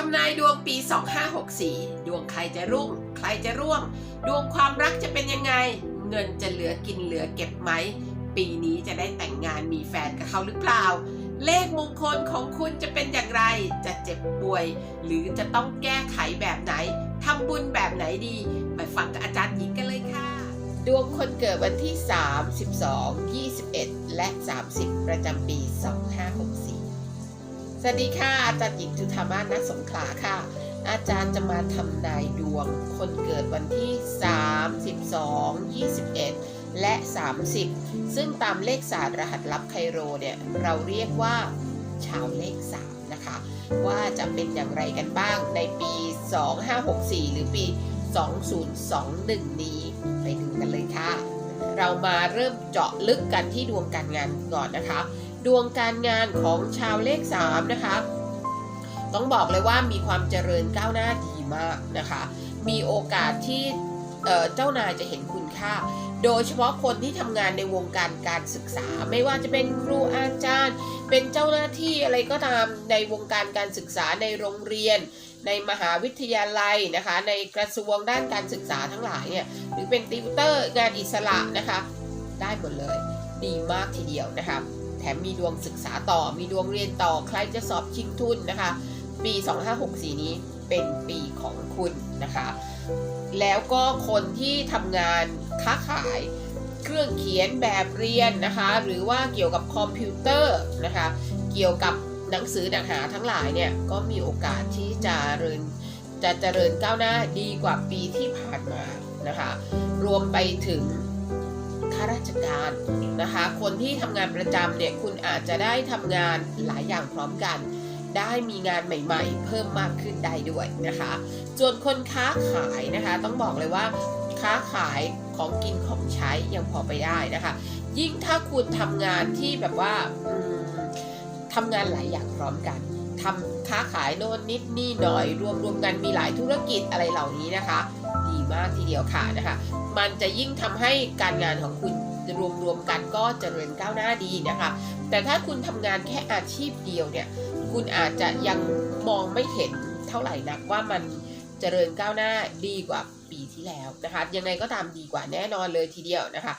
ทำนายดวงปี 2564 ดวงใครจะรุ่ง ใครจะร่วง ดวงความรักจะเป็นยังไง เงินจะเหลือกินเหลือเก็บไหม ปีนี้จะได้แต่งงานมีแฟนกับเขาหรือเปล่า เลขมงคลของคุณจะเป็นอย่างไร จะเจ็บป่วย หรือจะต้องแก้ไขแบบไหน ทำบุญแบบไหนดี ไปฟังกับอาจารย์หญิงกันเลยค่ะ ดวงคนเกิดวันที่ 3 12 21 และ 30 ประจำปี 2564 สวัสดีค่ะ อาจารย์หญิงจุธามานักสงขลาค่ะ อาจารย์จะมาทำนายดวง คนเกิดวันที่ 3 12 21 และ 30 ซึ่งตามเลขศาสตร์รหัสลับไคโรเนี่ย เราเรียกว่าชาวเลข 3 นะคะ ว่าจะเป็นอย่างไรกันบ้างในปี 2564 หรือปี 2021 นี้ไปดูกันเลยค่ะ เรามาเริ่มเจาะลึกกันที่ดวงการงานก่อนนะคะ ดวงการงานของชาวเลข3นะคะ ต้องบอกเลยว่ามีความเจริญก้าวหน้าดีมากนะคะ มีโอกาสที่เเจ้านายจะเห็นคุณค่า โดยเฉพาะคนที่ทำงานในวงการการศึกษา ไม่ว่าจะเป็นครูอาจารย์ เป็นเจ้าหน้าที่อะไรก็ตามในวงการการศึกษาในโรงเรียน ในมหาวิทยาลัยนะคะ ในกระทรวงด้านการศึกษาทั้งหลายเนี่ยหรือเป็นติวเตอร์งานอิสระนะคะ ได้หมดเลย ดีมากทีเดียวนะคะ มมีดวงศึกษาต่อ มีดวงเรียนต่อ ใครจะสอบชิงทุนนะคะ ปี 2564 นี้เป็นปีของคุณนะคะ แล้วก็คนที่ทำงานค้าขายเครื่องเขียนแบบเรียนนะคะ หรือว่าเกี่ยวกับคอมพิวเตอร์นะคะ เกี่ยวกับหนังสือหนังหาทั้งหลายเนี่ยก็มีโอกาสที่จะเริญจะเจริญก้าวหน้าดีกว่าปีที่ผ่านมานะคะ รวมไปถึง ข้าราชการนะคะ คนที่ทำงานประจำเนี่ยคุณอาจจะได้ทำงานหลายอย่างพร้อมกัน ได้มีงานใหม่ๆ เพิ่มมากขึ้นได้ด้วยนะคะ ส่วนคนค้าขายนะคะ ต้องบอกเลยว่าค้าขายของกินของใช้ยังพอไปได้นะคะ ยิ่งถ้าคุณทำงานที่แบบว่าทำงานหลายอย่างพร้อมกันทำค้าขายโน่นนิดนี่หน่อยรวมรวมกันมีหลายธุรกิจอะไรเหล่านี้นะคะ มากทีเดียวค่ะนะคะ มันจะยิ่งทำให้การงานของคุณรวมรวมกันก็เจริญก้าวหน้าดีนะคะ แต่ถ้าคุณทำงานแค่อาชีพเดียวเนี่ย คุณอาจจะยังมองไม่เห็นเท่าไหร่นักว่ามันเจริญก้าวหน้าดีกว่าปีที่แล้วนะคะ ยังไงก็ตามดีกว่าแน่นอนเลยทีเดียวนะคะ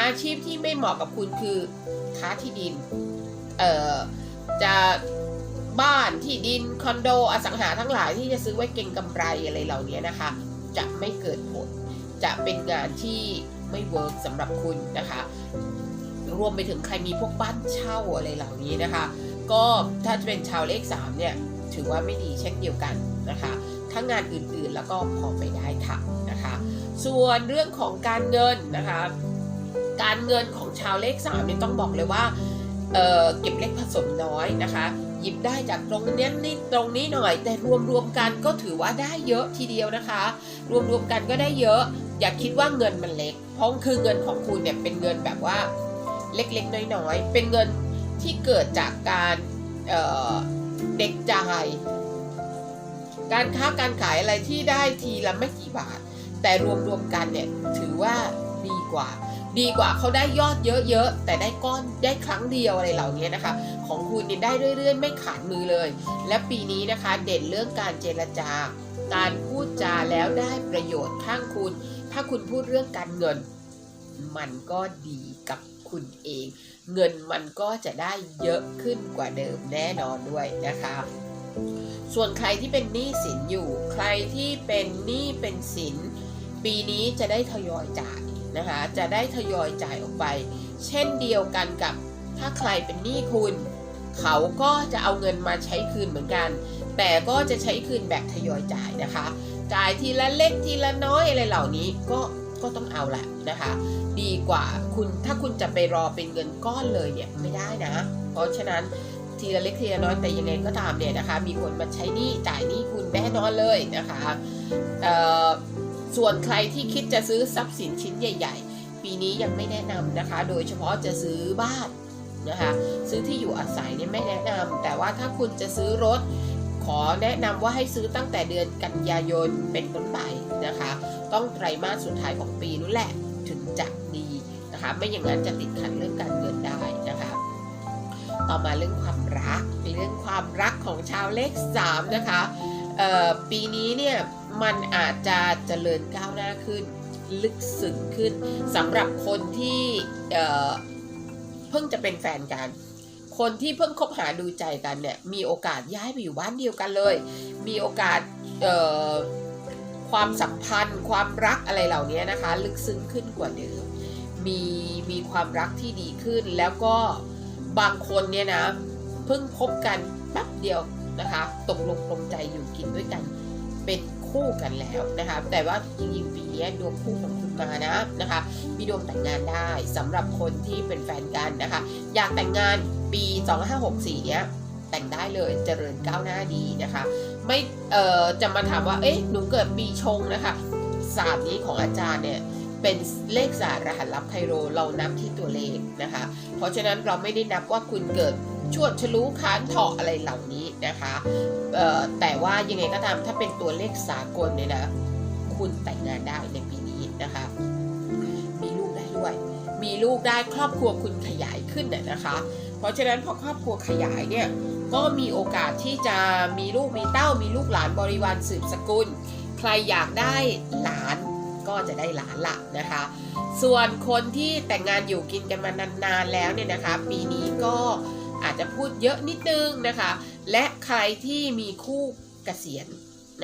อาชีพที่ไม่เหมาะกับคุณคือค้าที่ดิน เอ่อ จะบ้านที่ดินคอนโดอสังหาทั้งหลายที่จะซื้อไว้เก็งกำไรอะไรเหล่านี้นะคะ จะไม่เกิดผล จะเป็นงานที่ไม่เวิร์กสำหรับคุณนะคะ รวมไปถึงใครมีพวกบ้านเช่าอะไรเหล่านี้นะคะ ก็ถ้าจะเป็นชาวเลข3เนี่ยถือว่าไม่ดีเช่นเดียวกันนะคะถ้างานอื่นๆแล้วก็พอไปได้ค่ะนะคะ ส่วนเรื่องของการเงินนะคะ การเงินของชาวเลข3เนี่ยต้องบอกเลยว่า เเก็บเล็กผสมน้อยนะคะ หยิบได้จากตรงนี้นิดตรงนี้หน่อย แต่รวมรวมกันก็ถือว่าได้เยอะทีเดียวนะคะ รวมรวมกันก็ได้เยอะ อย่าคิดว่าเงินมันเล็ก เพราะคือเงินของคุณเนี่ยเป็นเงินแบบว่าเล็กๆน้อยๆเป็นเงินที่เกิดจากการเเด็กจ่ายการค้าการขายอะไรที่ได้ทีละไม่กี่บาท แต่รวมๆกันเนี่ยถือว่าดีกว่า ดีกว่าเขาได้ยอดเยอะๆแต่ได้ก้อนได้ครั้งเดียวอะไรเหล่านี้นะคะ ของคุณเนี่ยได้เรื่อยๆ ไม่ขาดมือเลย และปีนี้นะคะเด่นเรื่องการเจรจาการพูดจาแล้วได้ประโยชน์ข้างคุณ ถ้าคุณพูดเรื่องการเงิน มันก็ดีกับคุณเอง เงินมันก็จะได้เยอะขึ้นกว่าเดิมแน่นอนด้วยนะคะ ส่วนใครที่เป็นหนี้สินอยู่ ใครที่เป็นหนี้เป็นสิน ปีนี้จะได้ทยอยจ่าย นะคะ จะได้ทยอยจ่ายออกไป เช่นเดียวกันกับถ้าใครเป็นหนี้คุณ เขาก็จะเอาเงินมาใช้คืนเหมือนกัน แต่ก็จะใช้คืนแบบทยอยจ่ายนะคะ จ่ายทีละเล็กทีละน้อยอะไรเหล่านี้ก็ก็ต้องเอาแหละนะคะ ดีกว่าคุณถ้าคุณจะไปรอเป็นเงินก้อนเลยเนี่ยไม่ได้นะ เพราะฉะนั้นทีละเล็กทีละน้อยแต่ยังไงก็ตามเนี่ยนะคะ มีคนมาใช้หนี้จ่ายหนี้คุณแน่นอนเลยนะคะเอ่อ ส่วนใครที่คิดจะซื้อทรัพย์สินชิ้นใหญ่ ๆ ปีนี้ยังไม่แนะนำนะคะ โดยเฉพาะจะซื้อบ้านนะคะ ซื้อที่อยู่อาศัยเนี่ยไม่แนะนำแต่ว่าถ้าคุณจะซื้อรถ ขอแนะนำว่าให้ซื้อตั้งแต่เดือนกันยายนเป็นต้นไปนะคะ ต้องไตรมาสสุดท้ายของปีนู้นแหละถึงจะดีนะคะ ไม่อย่างนั้นจะติดขัดเรื่องการเงินได้นะคะ ต่อมาเรื่องความรักเรื่องความรักของชาวเลข3นะคะ ปีนี้เนี่ยมันอาจจะเจริญก้าวหน้าขึ้น ลึกซึ้งขึ้นสำหรับคนที่เพิ่งจะเป็นแฟนกัน คนที่เพิ่งคบหาดูใจกันเนี่ยมีโอกาสย้ายไปอยู่บ้านเดียวกันเลย มีโอกาสความสัมพันธ์ ความรักอะไรเหล่านี้นะคะ ลึกซึ้งขึ้นกว่าเดิมมีมีความรักที่ดีขึ้นแล้วก็บางคนเนี่ยนะเพิ่งพบกันแป๊บเดียว นะคะ ตกลงปลงใจอยู่กินด้วยกัน เป็นคู่กันแล้วนะคะ แต่ว่าจริงๆปีนี้ดวงคู่ของคุณมานะนะคะ มีดวงแต่งงานได้สำหรับคนที่เป็นแฟนกันนะคะ อยากแต่งงานปี 2564 เนี้ยแต่งได้เลยเจริญก้าวหน้าดีนะคะ ไม่เอ่อจะมาถามว่าเอ๊ะหนูเกิดปีชงนะคะศาสตร์นี้ของอาจารย์เนี่ยเป็นเลขศาสตร์รหัสลับไคโรเรานับที่ตัวเลขนะคะ เพราะฉะนั้นเราไม่ได้นับว่าคุณเกิด ชวดฉลูค้านเถาะอะไรเหล่านี้นะคะแต่ว่ายังไงก็ตามถ้าเป็นตัวเลขสากลเนี่ยนะคุณแต่งงานได้ในปีนี้นะคะ มีลูกได้ด้วย มีลูกได้ครอบครัวคุณขยายขึ้นน่ะนะคะ เพราะฉะนั้นพอครอบครัวขยายเนี่ยก็มีโอกาสที่จะมีลูกมีเต้ามีลูกหลานบริวารสืบสกุล ใครอยากได้หลานก็จะได้หลานละนะคะ ส่วนคนที่แต่งงานอยู่กินกันมานานๆแล้วเนี่ยนะคะ ปีนี้ก็ อาจจะพูดเยอะนิดนึงนะคะ และใครที่มีคู่เกษียณ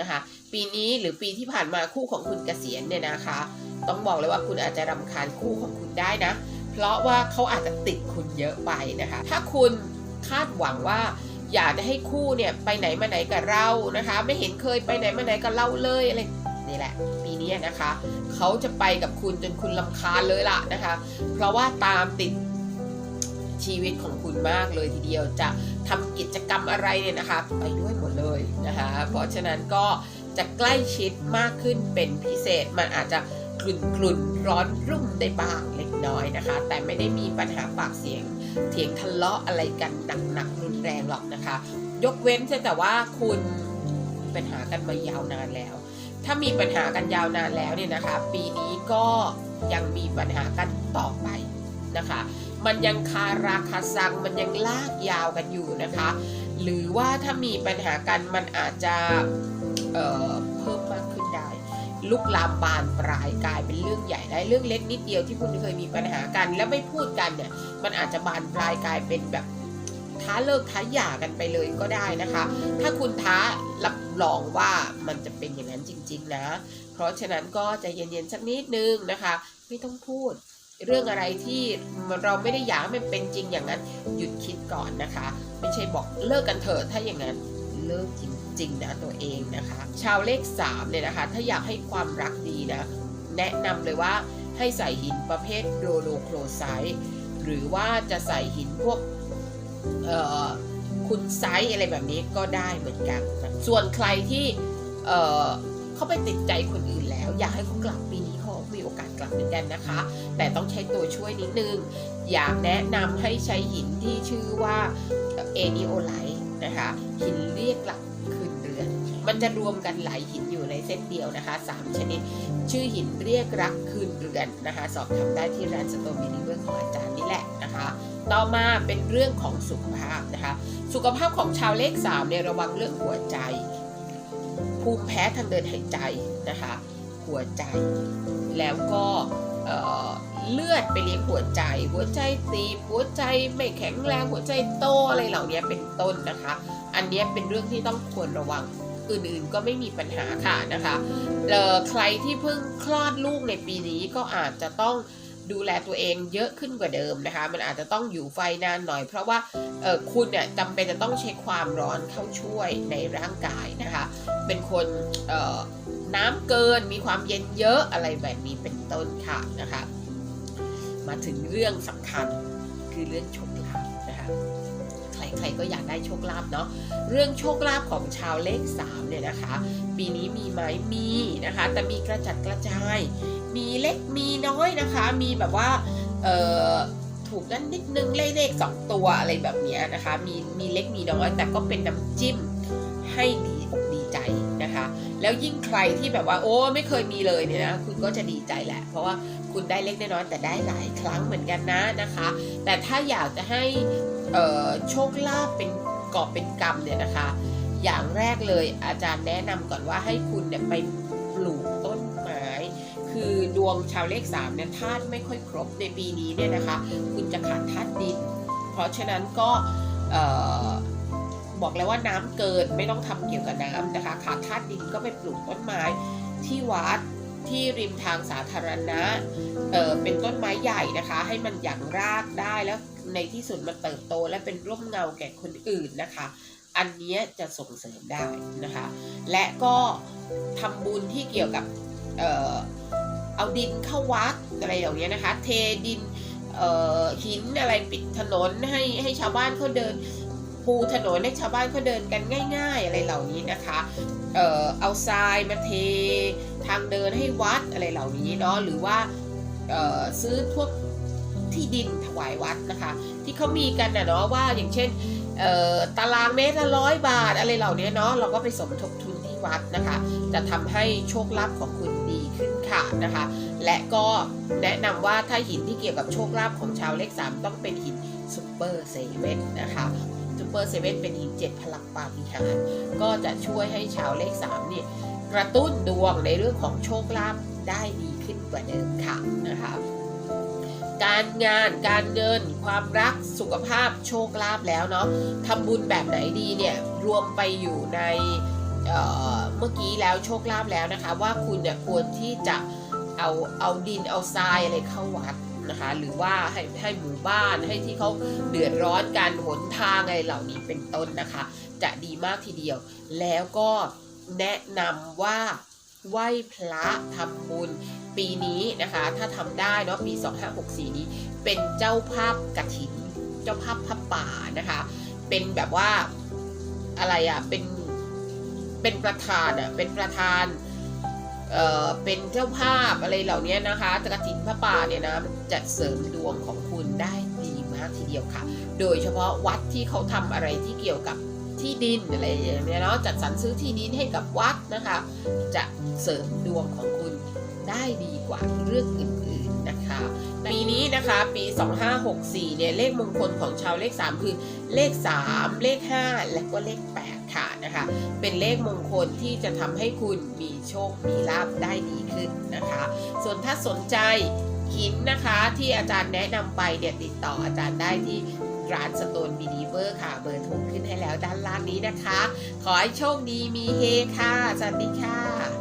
นะคะ ปีนี้หรือปีที่ผ่านมาคู่ของคุณเกษียณเนี่ยนะคะ ต้องบอกเลยว่าคุณอาจจะรำคาญคู่ของคุณได้นะ เพราะว่าเขาอาจจะติดคุณเยอะไปนะคะ ถ้าคุณคาดหวังว่าอยากจะให้คู่เนี่ยไปไหนมาไหนกับเรานะคะ ไม่เห็นเคยไปไหนมาไหนกับเราเลยอะไรนี่แหละ ปีนี้นะคะ เขาจะไปกับคุณจนคุณลำคาญเลยล่ะนะคะ เพราะว่าตามติด ชีวิตของคุณมากเลยทีเดียวจะทำกิจกรรมอะไรเนี่ยนะคะ ไปด้วยหมดเลยนะคะ เพราะฉะนั้นก็จะใกล้ชิดมากขึ้นเป็นพิเศษมันอาจจะกลุ่นกลุ่นร้อนรุ่มได้บ้างเล็กน้อยนะคะ แต่ไม่ได้มีปัญหาปากเสียงเถียงทะเลาะอะไรกันหนักๆรุนแรงหรอกนะคะ ยกเว้นแต่ว่าคุณปัญหากันมายาวนานแล้ว ถ้ามีปัญหากันยาวนานแล้วเนี่ยนะคะ ปีนี้ก็ยังมีปัญหากันต่อไปนะคะ มันยังคาราคาซังมันยังลากยาวกันอยู่นะคะ หรือว่าถ้ามีปัญหากันมันอาจจะเเพิ่มมากขึ้นได้ ลุกลามบานปลายกลายเป็นเรื่องใหญ่ได้เรื่องเล็กนิดเดียวที่คุณเคยมีปัญหากัน แล้วไม่พูดกันเนี่ยมันอาจจะบานปลายกลายเป็นแบบท้าเลิกท้าหย่ากันไปเลยก็ได้นะคะ ถ้าคุณท้ารับรองว่ามันจะเป็นอย่างนั้นจริง ๆ นะ เพราะฉะนั้นก็ใจะเย็นๆสักนิดนึงนะคะ ไม่ต้องพูด เรื่องอะไรที่เราไม่ได้อยากให้มันเป็นจริงอย่างนั้น หยุดคิดก่อนนะคะ ไม่ใช่บอกเลิกกันเถอะถ้าอย่างนั้นเลิกจริงๆนะตัวเองนะคะ ชาวเลข3เนี่ยนะคะ ถ้าอยากให้ความรักดีนะ แนะนำเลยว่าให้ใส่หินประเภทโรโลโครไซต์หรือว่าจะใส่หินพวกเอ่อคุณไซส์อะไรแบบนี้ก็ได้เหมือนกัน ส่วนใครที่เอ่อเขาไปติดใจคนอื่นแล้ว อยากให้เขากลับปี เหมือนกันนะคะ แต่ต้องใช้ตัวช่วยนิดนึง อยากแนะนำให้ใช้หินที่ชื่อว่าเอนิโอไลท์นะคะ หินเรียกกลับคืนเรือน มันจะรวมกันหลายหินอยู่ในเส้นเดียวนะคะ 3 ชนิด ชื่อหินเรียกรักคืนเรือนนะคะ สอบถามได้ที่ร้านสโตมินิเวอร์ของอาจารย์นี่แหละนะคะต่อมาเป็นเรื่องของสุขภาพนะคะ สุขภาพของชาวเลข3เนี่ยระวังเรื่องหัวใจ ภูมิแพ้ทางเดินหายใจนะคะ หัวใจ แล้วก็เเลือดไปเลี้ยงหัวใจ หัวใจตีบหัวใจไม่แข็งแรงหัวใจโตอะไรเหล่านี้เป็นต้นนะคะ อันนี้เป็นเรื่องที่ต้องควรระวังอื่นๆก็ไม่มีปัญหาค่ะนะคะใครที่เพิ่งคลอดลูกในปีนี้ก็อาจจะต้องดูแลตัวเองเยอะขึ้นกว่าเดิมนะคะ มันอาจจะต้องอยู่ไฟนานหน่อย เพราะว่าคุณเนี่ยจำเป็นจะต้องใช้ความร้อนเข้าช่วยในร่างกายนะคะ เป็นคน น้ำเกินมีความเย็นเยอะอะไรแบบนี้เป็นต้นค่ะนะคะ มาถึงเรื่องสำคัญคือเรื่องโชคลาภนะคะใครๆก็อยากได้โชคลาภเนาะเรื่องโชคลาภของชาวเลข3เนี่ยนะคะ ปีนี้มีไหมมีนะคะ แต่มีกระจัดกระจาย มีเล็กมีน้อยนะคะ มีแบบว่าเอ่อถูกกันนิดนึงเลขเลขสองตัวอะไรแบบนี้นะคะ มีมีเล็กมีน้อยแต่ก็เป็นน้ำจิ้มให้ดี แล้วยิ่งใครที่แบบว่าโอ้ไม่เคยมีเลยเนี่ยนะคุณก็จะดีใจแหละ เพราะว่าคุณได้เล็กน้อยแต่ได้หลายครั้งเหมือนกันนะนะคะ แต่ถ้าอยากจะให้โชคลาภเป็นกอบเป็นกรรมเนี่ยนะคะ อย่างแรกเลยอาจารย์แนะนำก่อนว่าให้คุณเนี่ยไปปลูกต้นไม้คือดวงชาวเลขสามเนี่ยธาตุไม่ค่อยครบในปีนี้เนี่ยนะคะ คุณจะขาดธาตุดิน เพราะฉะนั้นก็ บอกแล้วว่าน้ำเกินไม่ต้องทำเกี่ยวกับน้ำนะคะขาดธาตุดินก็ไปปลูกต้นไม้ที่วัดที่ริมทางสาธารณะเเป็นต้นไม้ใหญ่นะคะ ให้มันหยั่งรากได้แล้วในที่สุดมันเติบโต และเป็นร่มเงาแก่คนอื่นนะคะ อันนี้จะส่งเสริมได้นะคะ และก็ทำบุญที่เกี่ยวกับเออเอาดินเข้าวัดอะไรอย่างเงี้ยนะคะ เทดินหินอะไรปิดถนนให้ให้ชาวบ้านเขาเดิน ปูถนนให้ชาวบ้านเขาเดินกันง่าย ๆ อะไรเหล่านี้นะคะเอ่อเอาทรายมาเท ทางเดินให้วัดอะไรเหล่านี้เนาะหรือว่าเอ่อซื้อพวกที่ดินถวายวัดนะคะ ที่เขามีกันนะเนาะว่าอย่างเช่นเอ่อตารางเมตรละร้อยบาทอะไรเหล่านี้เนาะเราก็ไปสมทบทุนที่วัดนะคะ จะทำให้โชคลาภของคุณดีขึ้นค่ะนะคะ และก็แนะนำว่าถ้าหินที่เกี่ยวกับโชคลาภของชาวเลข3ต้องเป็นหิน ซูเปอร์เซเว่นนะคะซูเปอร์เซเว่นเป็นหินเจ็ดพลังปาฏิหาริย์ก็จะช่วยให้ชาวเลข3เนี่ยกระตุ้นดวงในเรื่องของโชคลาภได้ดีขึ้นกว่าเดิมค่ะนะคะการงานการเงิน ความรักสุขภาพโชคลาภแล้วเนาะทำบุญแบบไหนดีเนี่ยรวมไปอยู่ในเเมื่อกี้แล้วโชคลาภแล้วนะคะ ว่าคุณเนี่ยควรที่จะเอาเอาดินเอาทรายอะไรเข้าวัด นะคะ หรือว่าให้ให้หมู่บ้านให้ที่เขาเดือดร้อนการหนทางอะไรเหล่านี้เป็นต้นนะคะ จะดีมากทีเดียว แล้วก็แนะนำว่าไหว้พระทำบุญปีนี้นะคะ ถ้าทำได้เนาะปี 2564 นี้ เป็นเจ้าภาพกระถิ่นเจ้าภาพพระป่านะคะ เป็นแบบว่าอะไรอะ่ะเป็นเป็นประธานอะ่ะเป็นประธาน เอ่อเป็นเจ้าภาพอะไรเหล่านี้นะคะกระถินพระป่าเนี่ยนะจะเสริมดวงของคุณได้ดีมากทีเดียวค่ะ โดยเฉพาะวัดที่เขาทำอะไรที่เกี่ยวกับที่ดินอะไรอย่างเงี้ยเนาะจัดสรรซื้อที่ดินให้กับวัดนะคะ จะเสริมดวงของคุณได้ดีกว่าเรื่องอื่นๆนะคะ ปีนี้นะคะ ปี 2564 เนี่ย เลขมงคลของชาวเลข 3 คือเลข 3 เลข 5 และก็เลข 8 ค่ะนะคะ เป็นเลขมงคลที่จะทำให้คุณมีโชค มีลาภได้ดีขึ้นนะคะ ส่วนถ้าสนใจหินนะคะที่อาจารย์แนะนำไปเนี่ยติดต่ออาจารย์ได้ที่ร้านสโตนบีดีเวอร์ค่ะ เบอร์โทรขึ้นให้แล้วด้านล่างนี้นะคะ ขอให้โชคดีมีเฮค่ะ สวัสดีค่ะ